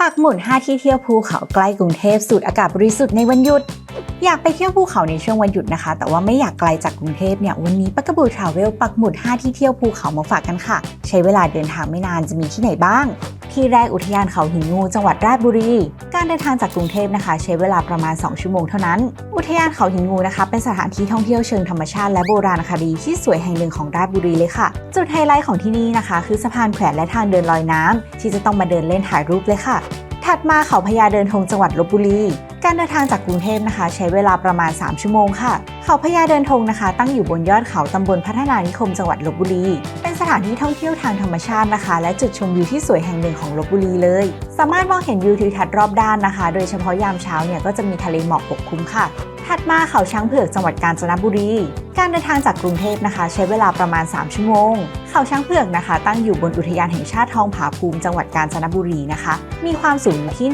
ปักหมุด 5 ที่เที่ยวภูเขาใกล้กรุงเทพสูดอากาศบริสุทธิ์ในวันหยุด อยากไปเที่ยวภูเขาในช่วงวันหยุดนะคะ แต่ว่าไม่อยากไกลจากกรุงเทพเนี่ย วันนี้ปักกบูทราเวลปักหมุด 5 ที่เที่ยวภูเขามาฝากกันค่ะ ใช้เวลาเดินทางไม่นานจะมีที่ไหนบ้าง ที่แรกอุทยานเขาหินงูจังหวัดราชบุรี การเดินทางจากกรุงเทพนะคะ ใช้เวลาประมาณ 2 ชั่วโมงเท่านั้น อุทยานเขาหินงูนะคะ เป็นสถานที่ท่องเที่ยวเชิงธรรมชาติและโบราณคดีที่สวยแห่งหนึ่งของราชบุรีเลยค่ะ จุดไฮไลท์ของที่นี่นะคะ คือสะพานแขวนและทางเดินลอยน้ำที่จะต้องมาเดินเล่นถ่ายรูปเลยค่ะ ถัดมาเขาพญาเดินธงจังหวัดลบบุรี การเดินทางจากกรุงเทพนะคะ ใช้เวลาประมาณ 3 ชั่วโมงค่ะ เขาพญาเดินธงนะคะ ตั้งอยู่บนยอดเขาตำบลพัฒนานิคมจังหวัดลบบุรี เป็นสถานที่ท่องเที่ยวทางธรรมชาตินะคะ และจุดชมวิวที่สวยแห่งหนึ่งของลบบุรีเลย สามารถมองเห็นวิวทิวทัศน์รอบด้านนะคะ โดยเฉพาะยามเช้าเนี่ยก็จะมีทะเลหมอกปกคลุมค่ะ ถัดมาเขาช้างเผือกจังหวัดกาญจนบุรี การเดินทางจากกรุงเทพนะคะ ใช้เวลาประมาณ 3 ชั่วโมง เขาช้างเผือกนะคะ ตั้งอยู่บนอุทยานแห่งชาติทองผาภูมิจังหวัดกาญจนบุรีนะคะ มีความสูงอยู่ที่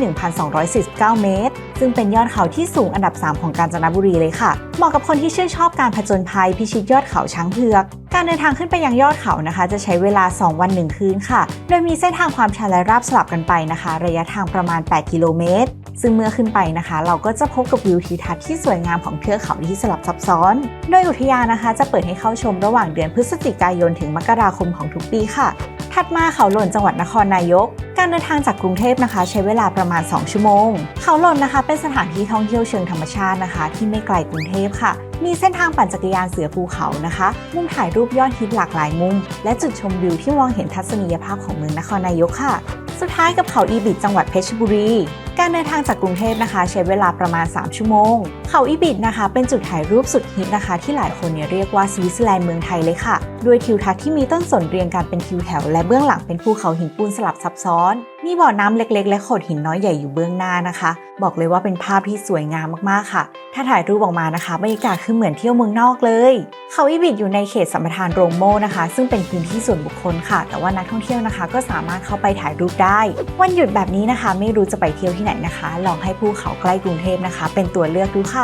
1,249 เมตร ซึ่งเป็นยอดเขาที่สูงอันดับ 3 ของกาญจนบุรีเลยค่ะ เหมาะกับคนที่ที่ชื่นชอบการผจญภัยพิชิตยอดเขาช้างเผือก การเดินทางขึ้นไปยังยอดเขานะคะ จะใช้เวลา 2 วัน 1 คืนค่ะ โดยมีเส้นทางความชันและราบสลับกันไปนะคะ ระยะทางประมาณ 8 กิโลเมตร ซึ่งเมื่อขึ้นไปนะคะ เราก็จะพบกับวิวทิวทัศน์ที่สวยงามของเทือกเขาที่สลับซับซ้อน โดยอุทยานนะคะ จะเปิดให้เข้าชมระหว่างเดือนพฤศจิกายนถึงมกราคมของทุกปีค่ะ ถัดมาเขาหล่นจังหวัดนครนายก การเดินทางจากกรุงเทพนะคะ ใช้เวลาประมาณ 2 ชั่วโมง เขาหล่นนะคะ เป็นสถานที่ท่องเที่ยวเชิงธรรมชาตินะคะ ที่ไม่ไกลกรุงเทพค่ะ มีเส้นทางปั่นจักรยานเสือภูเขานะคะ มุมถ่ายรูปยอดฮิตหลากหลายมุม และจุดชมวิวที่มองเห็นทัศนียภาพของเมืองนครนายกค่ะ สุดท้ายกับเขาอีบิดจังหวัดเพชรบุรี การเดินทางจากกรุงเทพนะคะ ใช้เวลาประมาณ 3 ชั่วโมง เขาอีบิดนะคะ เป็นจุดถ่ายรูปสุดฮิตนะคะ ที่หลายคนเนี่ยเรียกว่าสวิตเซอร์แลนด์เมืองไทยเลยค่ะ ด้วยทิวทัศน์ที่มีต้นสนเรียงกันเป็นทิวแถว และเบื้องหลังเป็นภูเขาหินปูนสลับซับซ้อน มีบ่อน้ำเล็ก ๆ และโขดหินน้อยใหญ่อยู่เบื้องหน้านะคะ บอกเลยว่าเป็นภาพที่สวยงามมากๆค่ะ ถ้าถ่ายรูปออกมานะคะบรรยากาศคือเหมือนเที่ยวเมืองนอกเลย เขาอีบิดอยู่ในเขตสัมปทานโรงโม่นะคะ ซึ่งเป็นพื้นที่ส่วนบุคคลค่ะ แต่ว่านักท่องเที่ยวนะคะ ก็สามารถเข้าไปถ่ายรูปได้ วันหยุดแบบนี้นะคะ ไม่รู้จะไปเที่ยวที่ไหนนะคะ ลองให้ภูเขาใกล้กรุงเทพนะคะ เป็นตัวเลือกดูค่ะ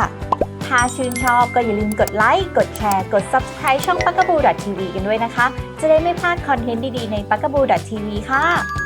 ถ้าชื่นชอบก็อย่าลืมกดไลค์ กดแชร์ กด Subscribe ช่องปักกบูทีวีกันด้วยนะคะ จะได้ไม่พลาดคอนเทนต์ดีๆในปักกบูทีวีค่ะ